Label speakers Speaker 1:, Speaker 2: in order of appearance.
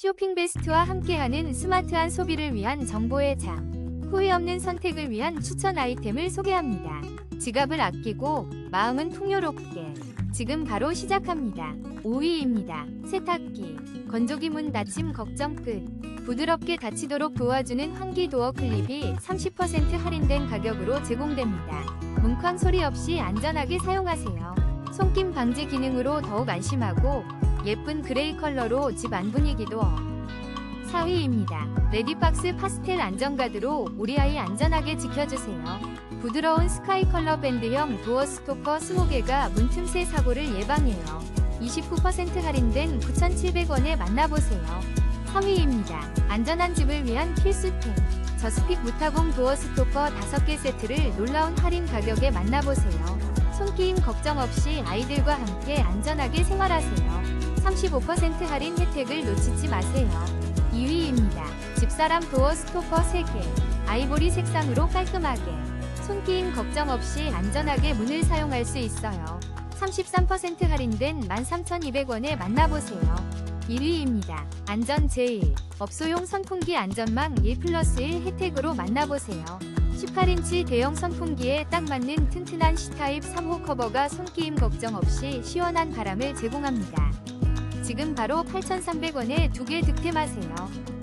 Speaker 1: 쇼핑 베스트와 함께하는 스마트한 소비를 위한 정보의 장. 후회 없는 선택을 위한 추천 아이템을 소개합니다. 지갑을 아끼고 마음은 풍요롭게. 지금 바로 시작합니다. 5위입니다. 세탁기. 건조기 문 닫힘 걱정 끝. 부드럽게 닫히도록 도와주는 환기 도어 클립이 30% 할인된 가격으로 제공됩니다. 뭉쾅 소리 없이 안전하게 사용하세요. 손김 방지 기능으로 더욱 안심하고 예쁜 그레이 컬러로 집 안 분위기도 업. 4위입니다. 레디박스 파스텔 안전가드로 우리 아이 안전하게 지켜주세요. 부드러운 스카이 컬러 밴드형 도어 스토퍼 20개가 문틈새 사고를 예방해요. 29% 할인된 9,700원에 만나보세요. 3위입니다. 안전한 집을 위한 필수템. 저스픽 무타공 도어 스토퍼 5개 세트를 놀라운 할인 가격에 만나보세요. 손끼임 걱정 없이 아이들과 함께 안전하게 생활하세요. 35% 할인 혜택을 놓치지 마세요. 2위입니다. 집사람 도어 스토퍼 3개. 아이보리 색상으로 깔끔하게. 손끼임 걱정 없이 안전하게 문을 사용할 수 있어요. 33% 할인된 13,200원에 만나보세요. 1위입니다. 안전 제일. 업소용 선풍기 안전망 1 플러스 1 혜택으로 만나보세요. 18인치 대형 선풍기에 딱 맞는 튼튼한 C타입 3호 커버가 손끼임 걱정 없이 시원한 바람을 제공합니다. 지금 바로 8,300원에 두 개 득템하세요.